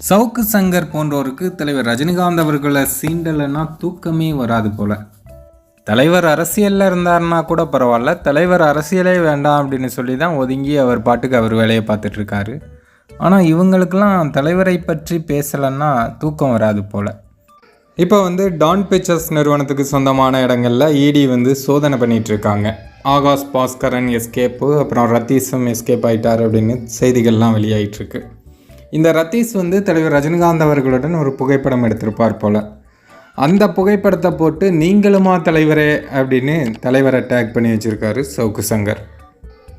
சவுக்கு சங்கர் போன்றோருக்கு தலைவர் ரஜினிகாந்த் அவர்களை சீண்டலைன்னா தூக்கமே வராது போல. தலைவர் அரசியலில் இருந்தாருன்னா கூட பரவாயில்ல தலைவர் அரசியலே வேண்டாம் அப்படின்னு சொல்லி தான் ஒதுங்கி அவர் பாட்டுக்கு அவர் வேலையை பார்த்துட்ருக்காரு ஆனால் இவங்களுக்கெல்லாம் தலைவரை பற்றி பேசலைன்னா தூக்கம் வராது போல். இப்போ வந்து டான் பிக்சர்ஸ் நிறுவனத்துக்கு சொந்தமான இடங்களில் இடி வந்து சோதனை பண்ணிகிட்ருக்காங்க இருக்காங்க. ஆகாஷ் பாஸ்கரன் எஸ்கேப்பு அப்புறம் ரத்தீஷும் எஸ்கேப் ஆயிட்டார் அப்படின்னு செய்திகள்லாம் வெளியாகிட்டுருக்கு இந்த ரத்தீஸ் வந்து தலைவர் ரஜினிகாந்த் அவர்களுடன் ஒரு புகைப்படம் எடுத்திருப்பார் போல். அந்த புகைப்படத்தை போட்டு நீங்களுமா தலைவரே அப்படின்னு தலைவரை டேக் பண்ணி வச்சுருக்காரு சவுக்கு சங்கர்.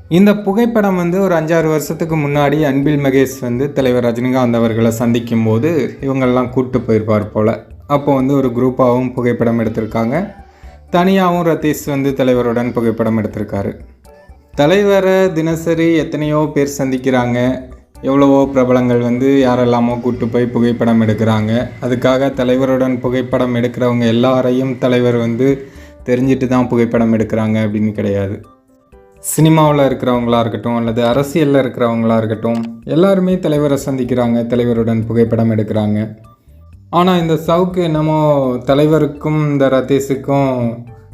இந்த புகைப்படம் வந்து ஒரு அஞ்சாறு வருஷத்துக்கு முன்னாடி அன்பில் மகேஷ் வந்து தலைவர் ரஜினிகாந்த் அவர்களை சந்திக்கும் போது இவங்கெல்லாம் கூப்பிட்டு போயிருப்பார் போல். அப்போ வந்து ஒரு குரூப்பாகவும் புகைப்படம் எடுத்திருக்காங்க. தனியாகவும் ரதீஷ் வந்து தலைவருடன் புகைப்படம் எடுத்திருக்காரு. தலைவரை தினசரி எத்தனையோ பேர் சந்திக்கிறாங்க. எவ்வளவோ பிரபலங்கள் வந்து யாரெல்லாமோ கூட்டு போய் புகைப்படம் எடுக்கிறாங்க. அதுக்காக தலைவருடன் புகைப்படம் எடுக்கிறவங்க எல்லாரையும் தலைவர் வந்து தெரிஞ்சிட்டு தான் புகைப்படம் எடுக்கிறாங்க அப்படின்னு கிடையாது. சினிமாவில் இருக்கிறவங்களா இருக்கட்டும் அல்லது அரசியலில் இருக்கிறவங்களா இருக்கட்டும் எல்லாருமே தலைவரை சந்திக்கிறாங்க தலைவருடன் புகைப்படம் எடுக்கிறாங்க. ஆனால் இந்த சவுக்கு என்னமோ தலைவருக்கும் இந்த ரதீஷுக்கும்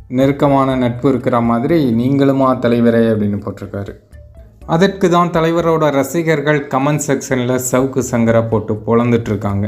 நெருக்கமான நட்பு இருக்கிற மாதிரி நீங்களுமா தலைவரே அப்படின்னு போட்டிருக்காரு. அதற்கு தான் தலைவரோட ரசிகர்கள் கமெண்ட் செக்ஷனில் சவுக்கு சங்கரை போட்டு பொழந்துட்டுருக்காங்க